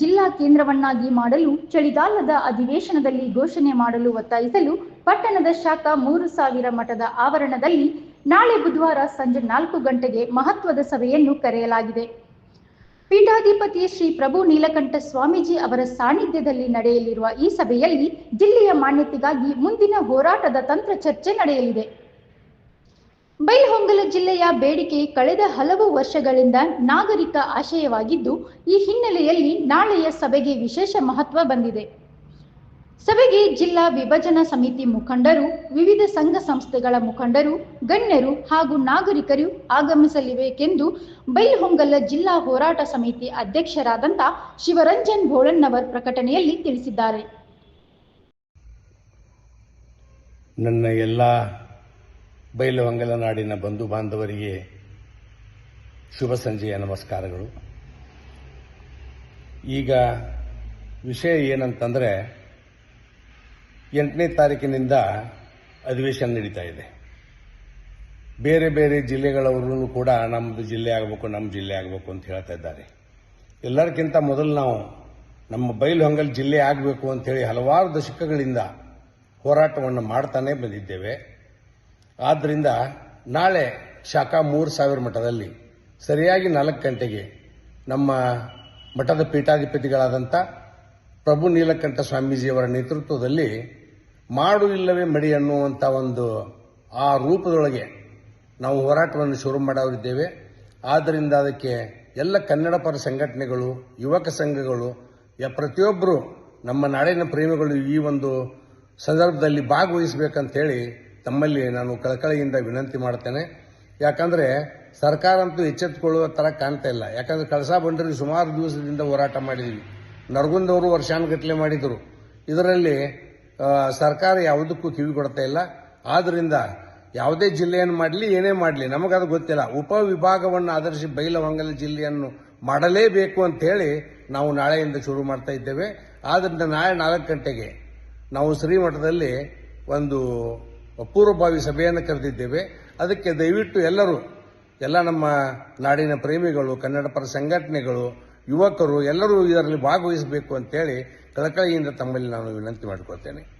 ಜಿಲ್ಲಾ ಕೇಂದ್ರವನ್ನಾಗಿ ಮಾಡಲು ಚಳಿಗಾಲದ ಅಧಿವೇಶನದಲ್ಲಿ ಘೋಷಣೆ ಮಾಡಲು ಒತ್ತಾಯಿಸಲು ಪಟ್ಟಣದ ಶಾಖಾ ಮೂರು ಸಾವಿರ ಮಠದ ಆವರಣದಲ್ಲಿ ನಾಳೆ ಬುಧವಾರ ಸಂಜೆ ನಾಲ್ಕು ಗಂಟೆಗೆ ಮಹತ್ವದ ಸಭೆಯನ್ನು ಕರೆಯಲಾಗಿದೆ. ಪೀಠಾಧಿಪತಿ ಶ್ರೀ ಪ್ರಭು ನೀಲಕಂಠ ಸ್ವಾಮೀಜಿ ಅವರ ಸಾನ್ನಿಧ್ಯದಲ್ಲಿ ನಡೆಯಲಿರುವ ಈ ಸಭೆಯಲ್ಲಿ ಜಿಲ್ಲೆಯ ಮಾನ್ಯತೆಗಾಗಿ ಮುಂದಿನ ಹೋರಾಟದ ತಂತ್ರ ಚರ್ಚೆ ನಡೆಯಲಿದೆ. ಬೈಲಹೊಂಗಲ ಜಿಲ್ಲೆಯ ಬೇಡಿಕೆ ಕಳೆದ ಹಲವು ವರ್ಷಗಳಿಂದ ನಾಗರಿಕ ಆಶಯವಾಗಿದ್ದು, ಈ ಹಿನ್ನೆಲೆಯಲ್ಲಿ ನಾಳೆಯ ಸಭೆಗೆ ವಿಶೇಷ ಮಹತ್ವ ಬಂದಿದೆ. ಸಭೆಗೆ ಜಿಲ್ಲಾ ವಿಭಜನಾ ಸಮಿತಿ ಮುಖಂಡರು, ವಿವಿಧ ಸಂಘ ಸಂಸ್ಥೆಗಳ ಮುಖಂಡರು, ಗಣ್ಯರು ಹಾಗೂ ನಾಗರಿಕರು ಆಗಮಿಸಲಿಬೇಕೆಂದು ಬೈಲಹೊಂಗಲ ಜಿಲ್ಲಾ ಹೋರಾಟ ಸಮಿತಿ ಅಧ್ಯಕ್ಷರಾದಂಥ ಶಿವರಂಜನ್ ಭೋಳನ್ನವರ್ ಪ್ರಕಟಣೆಯಲ್ಲಿ ತಿಳಿಸಿದ್ದಾರೆ. ನನ್ನ ಎಲ್ಲ ಬೈಲಹೊಂಗಲ ನಾಡಿನ ಬಂಧು ಬಾಂಧವರಿಗೆ ಶುಭ ಸಂಜೆಯ ನಮಸ್ಕಾರಗಳು. ಈಗ ವಿಷಯ ಏನಂತಂದರೆ, ಎಂಟನೇ ತಾರೀಕಿನಿಂದ ಅಧಿವೇಶನ ನಡೀತಾ ಇದೆ. ಬೇರೆ ಬೇರೆ ಜಿಲ್ಲೆಗಳವರು ಕೂಡ ನಮ್ಮದು ಜಿಲ್ಲೆ ಆಗಬೇಕು ನಮ್ಮ ಜಿಲ್ಲೆ ಆಗಬೇಕು ಅಂತ ಹೇಳ್ತಾ ಇದ್ದಾರೆ. ಎಲ್ಲರಿಗಿಂತ ಮೊದಲು ನಾವು ನಮ್ಮ ಬೈಲಹೊಂಗಲ್ ಜಿಲ್ಲೆ ಆಗಬೇಕು ಅಂತೇಳಿ ಹಲವಾರು ದಶಕಗಳಿಂದ ಹೋರಾಟವನ್ನು ಮಾಡ್ತಾನೆ ಬಂದಿದ್ದೇವೆ. ಆದ್ದರಿಂದ ನಾಳೆ ಶಾಖಾ ಮೂರು ಸಾವಿರ ಮಠದಲ್ಲಿ ಸರಿಯಾಗಿ ನಾಲ್ಕು ಗಂಟೆಗೆ ನಮ್ಮ ಮಠದ ಪೀಠಾಧಿಪತಿಗಳಾದಂಥ ಪ್ರಭು ನೀಲಕಂಠ ಸ್ವಾಮೀಜಿಯವರ ನೇತೃತ್ವದಲ್ಲಿ ಮಾಡು ಇಲ್ಲವೇ ಮಡಿ ಅನ್ನುವಂಥ ಒಂದು ಆ ರೂಪದೊಳಗೆ ನಾವು ಹೋರಾಟವನ್ನು ಶುರು ಮಾಡಿದ್ದೇವೆ ಆದ್ದರಿಂದ ಅದಕ್ಕೆ ಎಲ್ಲ ಕನ್ನಡ ಪರ ಸಂಘಟನೆಗಳು, ಯುವಕ ಸಂಘಗಳು, ಯ ಪ್ರತಿಯೊಬ್ಬರು ನಮ್ಮ ನಾಡಿನ ಪ್ರೇಮಿಗಳು ಈ ಒಂದು ಸಂದರ್ಭದಲ್ಲಿ ಭಾಗವಹಿಸಬೇಕಂತೇಳಿ ತಮ್ಮಲ್ಲಿ ನಾನು ಕಳಕಳಿಯಿಂದ ವಿನಂತಿ ಮಾಡ್ತೇನೆ. ಯಾಕಂದರೆ ಸರ್ಕಾರ ಅಂತೂ ಎಚ್ಚೆತ್ತುಕೊಳ್ಳುವ ಥರ ಕಾಣ್ತಾ ಇಲ್ಲ. ಯಾಕಂದರೆ ಕಳಸಾ ಬಂಡರಿ ಸುಮಾರು ದಿವಸದಿಂದ ಹೋರಾಟ ಮಾಡಿದ್ವಿ. ನರಗುಂದವರು ವರ್ಷಾನುಗಟ್ಟಲೆ ಮಾಡಿದರು. ಇದರಲ್ಲಿ ಸರ್ಕಾರ ಯಾವುದಕ್ಕೂ ಕಿವಿ ಕೊಡ್ತಾ ಇಲ್ಲ. ಆದ್ದರಿಂದ ಯಾವುದೇ ಜಿಲ್ಲೆಯನ್ನು ಮಾಡಲಿ, ಏನೇ ಮಾಡಲಿ, ನಮಗದು ಗೊತ್ತಿಲ್ಲ. ಉಪವಿಭಾಗವನ್ನು ಆಧರಿಸಿ ಬೈಲಹೊಂಗಲ ಜಿಲ್ಲೆಯನ್ನು ಮಾಡಲೇಬೇಕು ಅಂತ ಹೇಳಿ ನಾವು ನಾಳೆಯಿಂದ ಶುರು ಮಾಡ್ತಾ ಇದ್ದೇವೆ. ಆದ್ದರಿಂದ ನಾಳೆ ನಾಲ್ಕು ಗಂಟೆಗೆ ನಾವು ಶ್ರೀಮಠದಲ್ಲಿ ಒಂದು ಪೂರ್ವಭಾವಿ ಸಭೆಯನ್ನು ಕರೆದಿದ್ದೇವೆ. ಅದಕ್ಕೆ ದಯವಿಟ್ಟು ಎಲ್ಲರೂ, ಎಲ್ಲ ನಮ್ಮ ನಾಡಿನ ಪ್ರೇಮಿಗಳು, ಕನ್ನಡ ಪರ ಸಂಘಟನೆಗಳು, ಯುವಕರು ಎಲ್ಲರೂ ಇದರಲ್ಲಿ ಭಾಗವಹಿಸಬೇಕು ಅಂತೇಳಿ ಕಳಕಳಿಯಿಂದ ತಮ್ಮಲ್ಲಿ ನಾನು ವಿನಂತಿ ಮಾಡಿಕೊಳ್ತೇನೆ.